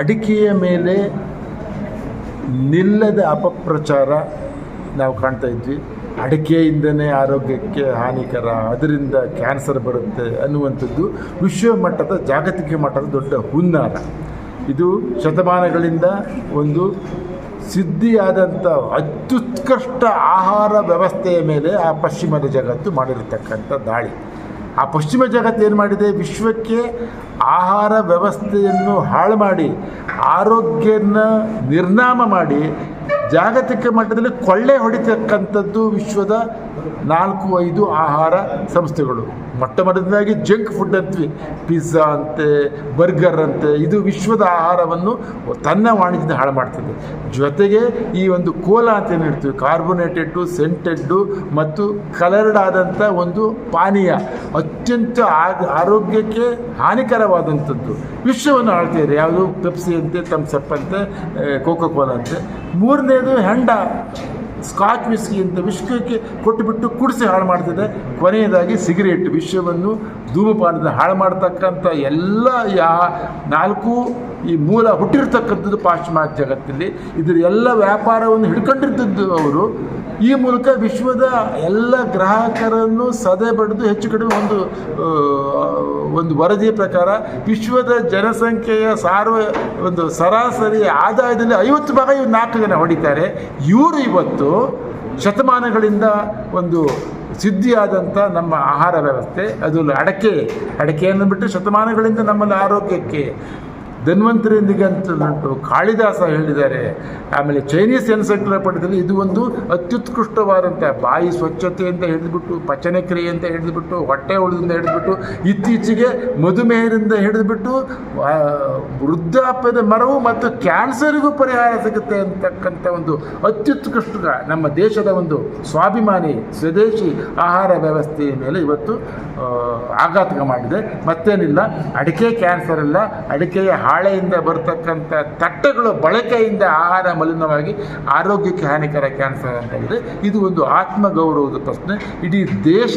ಅಡಿಕೆಯ ಮೇಲೆ ನಿಲ್ಲದ ಅಪಪ್ರಚಾರ ನಾವು ಕಾಣ್ತಾ ಇದ್ವಿ. ಅಡಿಕೆಯಿಂದನೇ ಆರೋಗ್ಯಕ್ಕೆ ಹಾನಿಕರ, ಅದರಿಂದ ಕ್ಯಾನ್ಸರ್ ಬರುತ್ತೆ ಅನ್ನುವಂಥದ್ದು ವಿಶ್ವ ಮಟ್ಟದ ಜಾಗತಿಕ ಮಟ್ಟದ ದೊಡ್ಡ ಹುನ್ನಾರ. ಇದು ಶತಮಾನಗಳಿಂದ ಒಂದು ಸಿದ್ಧಿಯಾದಂಥ ಅತ್ಯುತ್ಕೃಷ್ಟ ಆಹಾರ ವ್ಯವಸ್ಥೆಯ ಮೇಲೆ ಆ ಪಶ್ಚಿಮದ ಜಗತ್ತು ಮಾಡಿರತಕ್ಕಂಥ ದಾಳಿ. ಆ ಪಶ್ಚಿಮ ಜಗತ್ತು ಏನು ಮಾಡಿದೆ? ವಿಶ್ವಕ್ಕೆ ಆಹಾರ ವ್ಯವಸ್ಥೆಯನ್ನು ಹಾಳು ಮಾಡಿ ಆರೋಗ್ಯನ ನಿರ್ನಾಮ ಮಾಡಿ ಜಾಗತಿಕ ಮಟ್ಟದಲ್ಲಿ ಕೊಳ್ಳೆ ಹೊಡಿತಕ್ಕಂಥದ್ದು ವಿಶ್ವದ ನಾಲ್ಕು ಐದು ಆಹಾರ ಸಂಸ್ಥೆಗಳು. ಮೊಟ್ಟ ಮೊದಲನೇದಾಗಿ ಜಂಕ್ ಫುಡ್ ಅಂತೀವಿ ಪಿಜ್ಜಾ ಅಂತೆ, ಬರ್ಗರ್ ಅಂತೆ, ಇದು ವಿಶ್ವದ ಆಹಾರವನ್ನು ತನ್ನ ವಾಣಿಜ್ಯದ ಹಾಳು ಮಾಡ್ತದೆ. ಜೊತೆಗೆ ಈ ಒಂದು ಕೋಲಾ ಅಂತ ಏನು ಹೇಳ್ತೀವಿ? ಕಾರ್ಬೋನೇಟೆಡ್ಡು, ಸೆಂಟೆಡ್ಡು ಮತ್ತು ಕಲರ್ಡ್ ಆದಂಥ ಒಂದು ಪಾನೀಯ ಅತ್ಯಂತ ಆರೋಗ್ಯಕ್ಕೆ ಹಾನಿಕರವಾದಂಥದ್ದು. ವಿಶ್ವವನ್ನು ಆಳ್ತಿದ್ದಾರೆ ಯಾವುದು ಪೆಪ್ಸಿ ಅಂತೆ ತಮ್ಸಪ್ ಅಂತೆ ಕೋಕೋ ಕೋಲಾ ಅಂತೆ ಮೂರನೇದು ಹೆಂಡ ಸ್ಕಾಚ್ ವಿಸ್ಕಿ ಅಂತ ವಿಶ್ವಕ್ಕೆ ಕೊಟ್ಟುಬಿಟ್ಟು ಕುಡಿಸಿ ಹಾಳು ಮಾಡ್ತಿದೆ. ಕೊನೆಯದಾಗಿ ಸಿಗರೇಟ್ ವಿಶ್ವವನ್ನು ಧೂಮಪಾನದ ಹಾಳು ಮಾಡ್ತಕ್ಕಂಥ ಎಲ್ಲ ಯಾ ನಾಲ್ಕು ಈ ಮೂಲ ಹುಟ್ಟಿರ್ತಕ್ಕಂಥದ್ದು ಪಾಶ್ಚಿಮಾತ್ಯ ಜಗತ್ತಲ್ಲಿ ಇದರ ಎಲ್ಲ ವ್ಯಾಪಾರವನ್ನು ಹಿಡ್ಕೊಂಡಿರ್ತದ್ದು ಅವರು. ಈ ಮೂಲಕ ವಿಶ್ವದ ಎಲ್ಲ ಗ್ರಾಹಕರನ್ನು ಸದೆ ಬಡಿದು ಹೆಚ್ಚು ಕಡಿಮೆ ಒಂದು ಒಂದು ವರದಿಯ ಪ್ರಕಾರ ವಿಶ್ವದ ಜನಸಂಖ್ಯೆಯ ಸಾರ್ವ, ಒಂದು ಸರಾಸರಿ ಆದಾಯದಲ್ಲಿ ಐವತ್ತು ಭಾಗ ಇವ್ರು ನಾಲ್ಕು ಜನ ಹೊಡಿತಾರೆ. ಇವರು ಇವತ್ತು ಶತಮಾನಗಳಿಂದ ಒಂದು ಸಿದ್ಧಿಯಾದಂಥ ನಮ್ಮ ಆಹಾರ ವ್ಯವಸ್ಥೆ ಅದು ಅಡಕೆ, ಅಡಕೆಯನ್ನು ಬಿಟ್ಟು ಶತಮಾನಗಳಿಂದ ನಮ್ಮಲ್ಲಿ ಆರೋಗ್ಯಕ್ಕೆ ಧನ್ವಂತರೊಂದಿಗೆ ಅಂತ ಉಂಟು. ಕಾಳಿದಾಸ ಹೇಳಿದ್ದಾರೆ. ಆಮೇಲೆ ಚೈನೀಸ್ ಎನ್ಸೈಕ್ಲೋಪೀಡಿಯಾದಲ್ಲಿ ಇದು ಒಂದು ಅತ್ಯುತ್ಕೃಷ್ಟವಾದಂಥ ಬಾಯಿ ಸ್ವಚ್ಛತೆ ಅಂತ ಹಿಡಿದ್ಬಿಟ್ಟು ಪಚನ ಕ್ರಿಯೆ ಅಂತ ಹಿಡಿದುಬಿಟ್ಟು, ಹೊಟ್ಟೆ ಉಳಿದಿಂದ ಹಿಡಿದ್ಬಿಟ್ಟು, ಇತ್ತೀಚೆಗೆ ಮಧುಮೇಹದಿಂದ ಹಿಡಿದುಬಿಟ್ಟು ವೃದ್ಧಾಪ್ಯದ ಮರವು ಮತ್ತು ಕ್ಯಾನ್ಸರಿಗೂ ಪರಿಹಾರ ಸಿಗುತ್ತೆ ಅಂತಕ್ಕಂಥ ಒಂದು ಅತ್ಯುತ್ಕೃಷ್ಟ ನಮ್ಮ ದೇಶದ ಒಂದು ಸ್ವಾಭಿಮಾನಿ ಸ್ವದೇಶಿ ಆಹಾರ ವ್ಯವಸ್ಥೆಯ ಮೇಲೆ ಇವತ್ತು ಆಘಾತಕ ಆಘಾತ ಮಾಡಿದೆ. ಮತ್ತೇನಿಲ್ಲ. ಅಡಿಕೆ ಕ್ಯಾನ್ಸರ್ ಅಲ್ಲ. ಅಡಿಕೆಯ ಹಾಳೆಯಿಂದ ಬರ್ತಕ್ಕಂಥ ತಟ್ಟೆಗಳ ಬಳಕೆಯಿಂದ ಆಹಾರ ಮಲಿನವಾಗಿ ಆರೋಗ್ಯಕ್ಕೆ ಹಾನಿಕರ ಕ್ಯಾನ್ಸರ್ ಅಂತ ಇದೆ ಇದು ಒಂದು ಆತ್ಮಗೌರವದ ಪ್ರಶ್ನೆ. ಇಡೀ ದೇಶ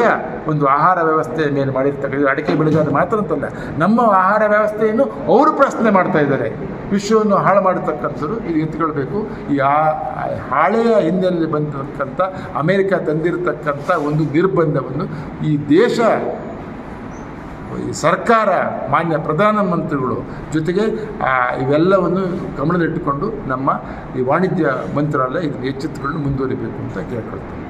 ಒಂದು ಆಹಾರ ವ್ಯವಸ್ಥೆಯ ಮೇಲೆ ಮಾಡಿರ್ತಕ್ಕಂಥ ಅಡಿಕೆ ಬೆಳೆಗಾರ ಮಾತ್ರ ಅಂತಲ್ಲ, ನಮ್ಮ ಆಹಾರ ವ್ಯವಸ್ಥೆಯನ್ನು ಅವರು ಪ್ರಶ್ನೆ ಮಾಡ್ತಾ ಇದ್ದಾರೆ. ವಿಶ್ವವನ್ನು ಹಾಳು ಮಾಡತಕ್ಕಂಥದ್ದು ಇದು ಎತ್ಕೊಳ್ಬೇಕು ಈ ಆ ಹಾಳೆಯ ಹಿನ್ನೆಲೆಯಲ್ಲಿ ಬಂದಿರತಕ್ಕಂಥ ಅಮೇರಿಕ ತಂದಿರತಕ್ಕಂಥ ಒಂದು ನಿರ್ಬಂಧವನ್ನು ಈ ದೇಶ ಸರ್ಕಾರ, ಮಾನ್ಯ ಪ್ರಧಾನಮಂತ್ರಿಗಳು ಜೊತೆಗೆ ಇವೆಲ್ಲವನ್ನು ಗಮನದಲ್ಲಿಟ್ಟುಕೊಂಡು ನಮ್ಮ ಈ ವಾಣಿಜ್ಯ ಮಂತ್ರಾಲಯ ಇದನ್ನು ಎಚ್ಚೆತ್ತುಕೊಂಡು ಮುಂದುವರಿಬೇಕು ಅಂತ ಕೇಳ್ಕೊಳ್ತೀನಿ.